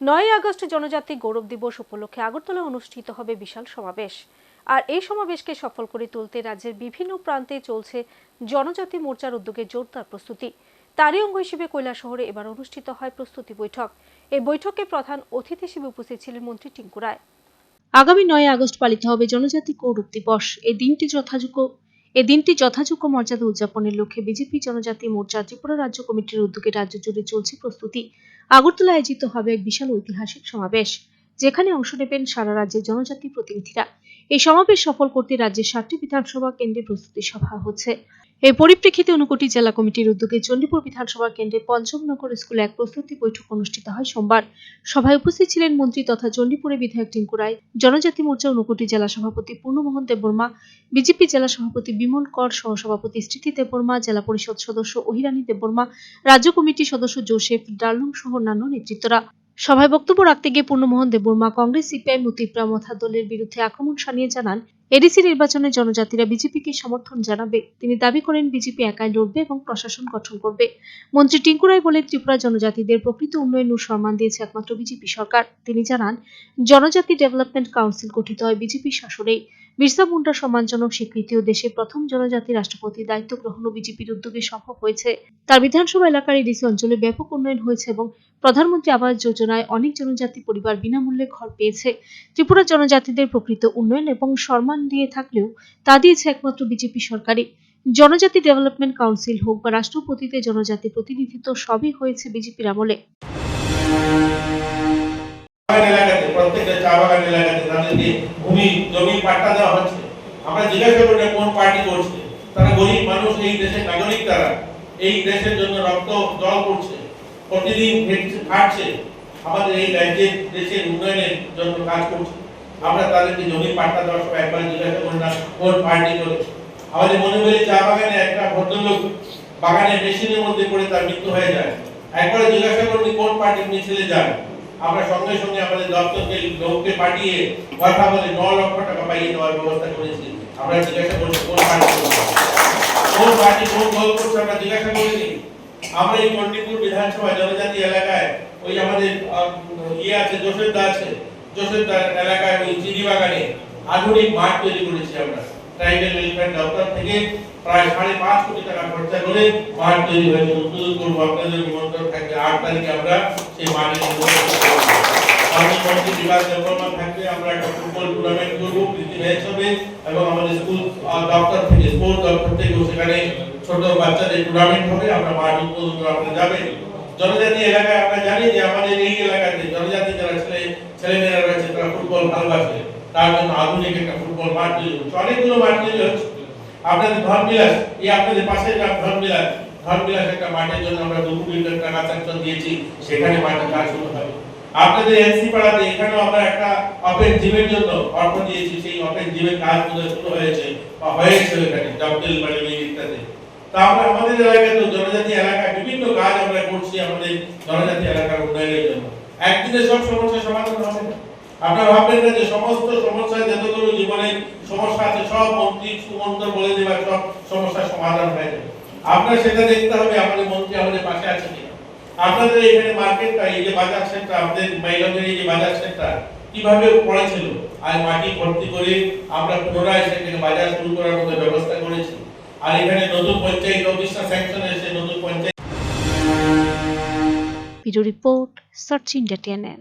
নয় আগস্ট জনজাতি গৌরব দিবস উপলক্ষে আগরতলা অনুষ্ঠিত হবে বিশাল সমাবেশ। আর এই সমাবেশকে সফল করে তুলতে রাজ্যের বিভিন্ন প্রান্তে চলছে জনজাতি মোর্চার উদ্যোগে জোরদার প্রস্তুতি। তারই অঙ্গ হিসেবে শহরে এবার অনুষ্ঠিত হয় প্রস্তুতি বৈঠক। এই বৈঠকে প্রধান অতিথি হিসেবে উপস্থিত ছিলেন মন্ত্রী টিঙ্কু রায়। আগামী নয় আগস্ট পালিত হবে জনজাতি গৌরব দিবস। এই দিনটি যথাযোগ্য, এই দিনটি যথাযোগ্য মর্যাদা উদযাপনের লক্ষ্যে বিজেপি জনজাতি মোর্চা ত্রিপুরা রাজ্য কমিটির উদ্যোগে রাজ্য জুড়ে চলছে প্রস্তুতি। আগরতলা আয়োজিত হবে এক বিশাল ঐতিহাসিক সমাবেশ যেখানে অংশ নেবেন সারা রাজ্যের জনজাতি প্রতিনিধিরা। এই সমাবেশ সফল করতে রাজ্যের সাতটি বিধানসভা কেন্দ্রে প্রস্তুতি সভা হচ্ছে। এই পরিপ্রেক্ষিতে ঊনকোটি জেলা কমিটির উদ্যোগে চণ্ডীপুর বিধানসভা কেন্দ্রে পঞ্চমনগর স্কুলে এক প্রস্তুতি বৈঠক অনুষ্ঠিত হয় সোমবার। সভায় উপস্থিত ছিলেন মন্ত্রী তথা চণ্ডীপুরে বিধায়ক টিঙ্কু রায়, জনজাতি মোর্চা ঊনকোটি জেলা সভাপতি পূর্ণমোহন দেববর্মা, বিজেপি জেলা সভাপতি বিমল কর, সহসভাপতি স্মৃতি দেববর্মা, জেলা পরিষদ সদস্য অহিরানী দেববর্মা, রাজ্য কমিটির সদস্য জোসেফ ডার্লং সহ অন্যান্য নেতৃত্বরা। সভায় বক্তব্য রাখতে গিয়ে পূর্ণমোহন দেববর্মা, কংগ্রেস, সিপিআই, মুতিপ্রা, মথা দলের বিরুদ্ধে আক্রমণ শানিয়ে জানান, এডিসি নির্বাচনে জনজাতিরা বিজেপিকে সমর্থন জানাবে। তিনি দাবি করেন, বিজেপি একাই লড়বে এবং প্রশাসন গঠন করবে। মন্ত্রী টিঙ্কু রায় বলেন, ত্রিপুরা জনজাতিদের প্রকৃত উন্নয়ন ও সম্মান দিয়েছে একমাত্র বিজেপি সরকার। তিনি জানান, জনজাতি ডেভেলপমেন্ট কাউন্সিল গঠিত হয় বিজেপি শাসনেই। বিরসা মুন্ডা সম্মানজনক স্বীকৃতি ও দেশের প্রথম জনজাতি রাষ্ট্রপতি দায়িত্ব গ্রহণ ও বিজেপির উদ্যোগে সম্ভব হয়েছে। তার বিধানসভা এলাকার এডিসি অঞ্চলে ব্যাপক উন্নয়ন হয়েছে এবং প্রধানমন্ত্রী আবাস যোজনায় অনেক জনজাতি পরিবার বিনামূল্যে ঘর পেয়েছে। ত্রিপুরা জনজাতিদের প্রকৃত উন্নয়ন এবং সম্মান দিয়ে থাকলেও তা দিয়েছে একমাত্র বিজেপি সরকারই। জনজাতি ডেভেলপমেন্ট কাউন্সিল হোক বা রাষ্ট্রপতিতে জনজাতি প্রতিনিধিত্ব সবই হয়েছে বিজেপির আমলে। বাগান এলাকাতে বাগান তাদেরকে ভূমি জমি পাট্টা দেওয়া হচ্ছে। আমরা জিজ্ঞাসা করি কোন পার্টি করছে। তারা গরিব মানুষ, এই দেশের নাগরিক তারা। এই দেশের জন্য রক্ত জল করছে প্রতিদিন খেটছে- আমাদের এই রাজ্যের দেশের উন্নয়নের জন্য কাজ করছে। আমরা তাদেরকে জমি পাট্টা দেওয়ার সময় একবার জিজ্ঞাসা করি না কোন পার্টি করেছে। আমাদের মনে করি চা বাগানে একটা ভদ্রলোক বাগানের মেশিনের মধ্যে পড়ে তার মৃত্যু হয়ে যায়। একবার জিজ্ঞাসা করি কোন পার্টির মিছিলে যায়? আমরা সঙ্গে সঙ্গে আমাদের দপ্তরকে, লোককে পাঠিয়ে কথা বলে ন লক্ষ টাকা পাইয়ে দেওয়ার ব্যবস্থা করেছি। আমরা জিজ্ঞাসা করছি, কোন পার্টি কোন পার্টি কোন দল করছে আমরা জিজ্ঞাসা করিনি? আমরা এই চণ্ডীপুর বিধানসভা জনজাতি এলাকায় ওই আমাদের ইয়ে আছে জোসেফ দা আছে। জোসেফ দা এলাকায় ওই চিনি বাগানে আধুনিক মাঠ তৈরি করেছি আমরা। ট্রাইবেল ওয়েলফেয়ার দপ্তর থেকে প্রায় সাড়ে পাঁচ কোটি টাকা খরচা করে মাঠ তৈরি হয়েছে উদ্বোধন করব আপনাদের নিমন্ত্রণ থাকবে আট তারিখে আমরা সেই মাঠে উদ্বোধন করব। আমাদের মন্ত্রী বিভাগ দেববর্মা থাকবে আমরা একটা ফুটবল টুর্নামেন্ট করব প্রীতি ম্যাচ হবে এবং আমাদের স্কুল আহ, দপ্তর থেকে স্পোর্ট দপ্তর থেকে সেখানে ছোট বাচ্চাদের টুর্নামেন্ট হবে আমরা মাঠ উদ্বোধন করে আপনারা যাবেন জনজাতি এলাকায় আমরা জানি যে আমাদের এই এলাকাতে জনজাতি যারা ছেলে ছেলেমেয়েরা রয়েছে তারা ফুটবল ভালোবাসে তার জন্য আধুনিক একটা ফুটবল মাঠ তৈরি হচ্ছে অনেকগুলো মাঠ তৈরি হচ্ছে আপনাদের ধনবিলাস এই আপনাদের পাশের গ্রাম ধনবিলাস ধনবিলাস একটা মাঠের জন্য আমরা দু কোটি টাকা স্যাংশন দিয়েছি, সেখানে মাঠের কাজ শুরু হবে। আপনাদের এনসি পাড়াতে এখানেও আমরা একটা ওপেন জিমের জন্য অর্থ দিয়েছি, সেই ওপেন জিমের কাজ শুরু হয়েছে, বা হয়েছে ওখানে জবটেল ওই ইত্যাদি। তা আমরা আমাদের এলাকায় তো জনজাতি এলাকায় বিভিন্ন কাজ আমরা করছি আমাদের জনজাতি এলাকার উন্নয়নের জন্য। একদিনে সব সমস্যার সমাধান আপনারা ভাববেন না যে সমস্ত সমস্যা যতগুলো জীবনের সমস্যা আছে, সব মন্ত্রী সুমন্ত্র বলে দেবার সব সমস্যার সমাধান হয়ে যাবে। আপনার সেটা দেখতে হবে আমাদের মন্ত্রী আমাদের পাশে আছে কিনা। আপনাদের এখানে মার্কেটটা এই যে বাজার সেন্টার আমাদের মাইলগের এই যে বাজার সেন্টার কীভাবে পড়েছিল? আর মাটি ভর্তি করে আমরা পুনরায় সেখানে বাজার শুরু করার মতো ব্যবস্থা করেছি। আর এখানে নতুন পঞ্চায়েত অফিসটা স্যাংশন এসে নতুন panchayat BDO report search India TNN